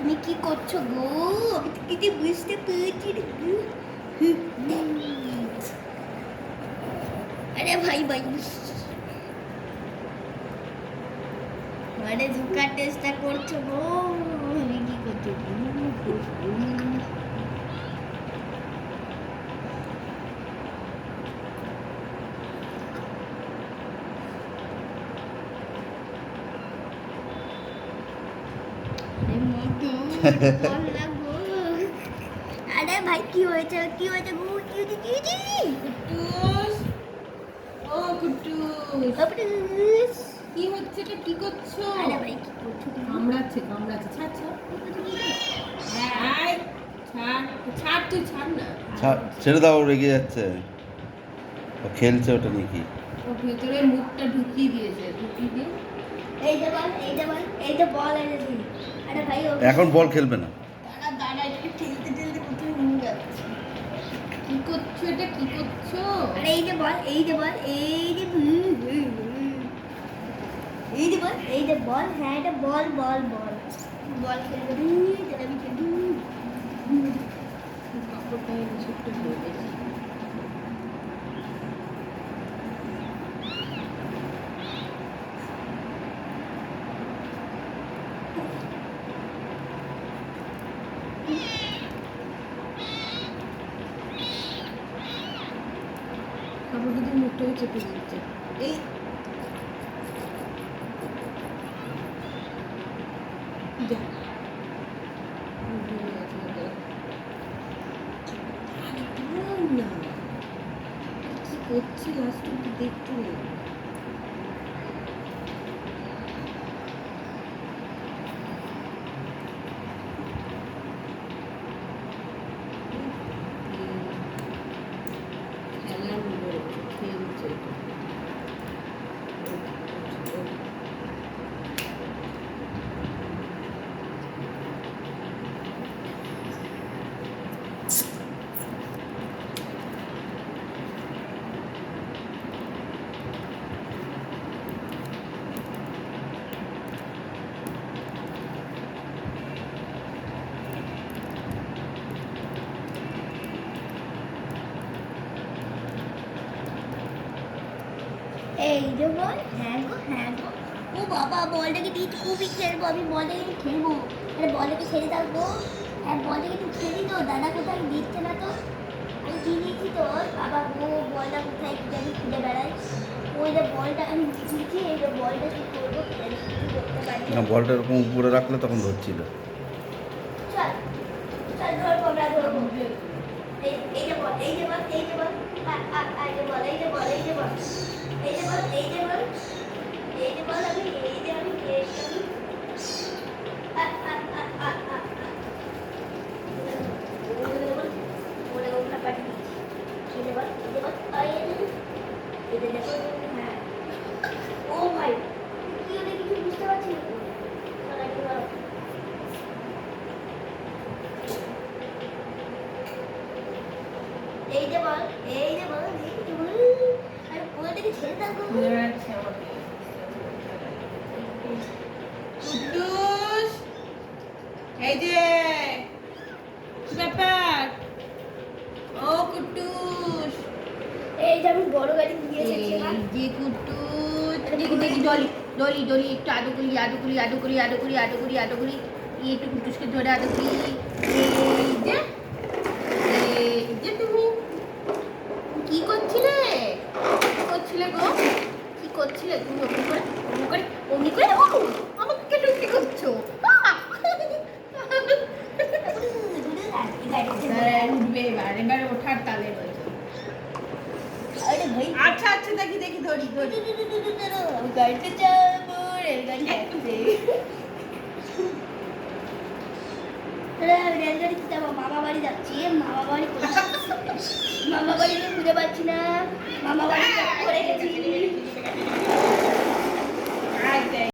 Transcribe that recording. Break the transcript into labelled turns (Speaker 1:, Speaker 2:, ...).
Speaker 1: তুমি কি করছ গো? কিছু বুঝতে পেরেছি আরে ভাই ভাই। মানে ঝুঁকার চেষ্টা করছ গো। আমি কি করছ গো? আরে ভাই কি হয়েছে কি হয়েছে গো কি হয়েছে কি হয়েছে
Speaker 2: ও। কি হচ্ছে এটা কি করছ
Speaker 1: আরে ভাই কি করছ
Speaker 2: কামড়াচ্ছে কামড়াচ্ছে ছাড় ছাড় ছাড় ছাড় তুই ছাড় না
Speaker 3: ছা- ছেড়ে দাও রেগে যাচ্ছে। ও খেলছে ওটা নিয়ে কি
Speaker 2: ও ভেতরে মুখটা ঢুকিয়ে দিয়েছে ঢুকিয়ে দিয়ে।
Speaker 1: এই যে বল এই যে বল এই যে বল ভাই ও
Speaker 3: এখন বল খেলবে না।
Speaker 1: দাঁড়া দাঁড়া এটা ঠেলতে ঠেলতে কোথায় নিয়ে যাচ্ছে।
Speaker 2: কি করছ এটা? কি করছ?
Speaker 1: আরে এই যে বল এই যে বল এই যে হুম, হুম, হুম। এই যে বল এই যে বল হ্যাঁ এটা বল বল বল। বল খেলবে হুম, তাহলে আমি খেলব হুম।
Speaker 2: কাপড়টা এনে ছোট্ট ধরে দিয়েছি। কাপড় কিন্তু মুখটাকে চেপে দিচ্ছে এই। করছি লাস্ট অব্দি দেখতে
Speaker 1: এই যে বল। হ্যাঁ গো হ্যাঁ গো। ও বাবা বলটাকে দিয়ে খুবই খেলব আমি বলটাকে খেলব? আরে বলটাকে ছেড়ে দাও গো? হ্যাঁ বলটাকে তুই খেলি তো? দাদা কোথায়? দিচ্ছে না তো? আমি কি দিয়েছি তো বাবা গো বলটা কোথায়? জানি খুঁজে বেড়াই। ওই যে বলটা আমি দিয়েছি এই যে বলটা কি করব করতে পারি?
Speaker 3: না বলটা এরকম উপরে রাখলে তখন ধরছিল
Speaker 1: চল চল ধরবো আমরা ধরবো। এই এই যে বল এই যে বল এই যে বল। আ আ আ, এই যে বল এই যে বল এই যে বল। এই যে বল এই যে বল।
Speaker 2: কুদ্দুস! এই যে! ব্যাপার? ও কুট্টুস
Speaker 1: এই যে আমি বড় গাড়ি নিয়ে এসেছি।
Speaker 2: যে কুট্টুস দেখি দেখি ডলি ডলি ডলি একটু আদো করি আদো করি আদো করি আদো করি আদো করি আদো করি। একটু কুট্টুসকে ধরে আদো করি। এই যে এই যে তুমি কি করছিলে কি করছিলে গো? কি করছিলে? তুমি অমনি করে অমনি করে অমনি করে? ও আমাকে কেন কি করছ? আহ!
Speaker 1: এই গাড়িতে
Speaker 2: হ্যাঁ, উঠবে এবার এবার ওঠার তালে রয়েছে
Speaker 1: আরে ভাই।
Speaker 2: আচ্ছা আচ্ছা দেখি দেখি ধরি ধরি।
Speaker 1: গাড়িতে যাব রেলগাড়ি আসছে আরে আমি রেলগাড়িতে যাব? মামা বাড়ি যাচ্ছি মামা বাড়ি মামা বাড়ি আমি খুঁজে পাচ্ছি না। মামা বাড়ি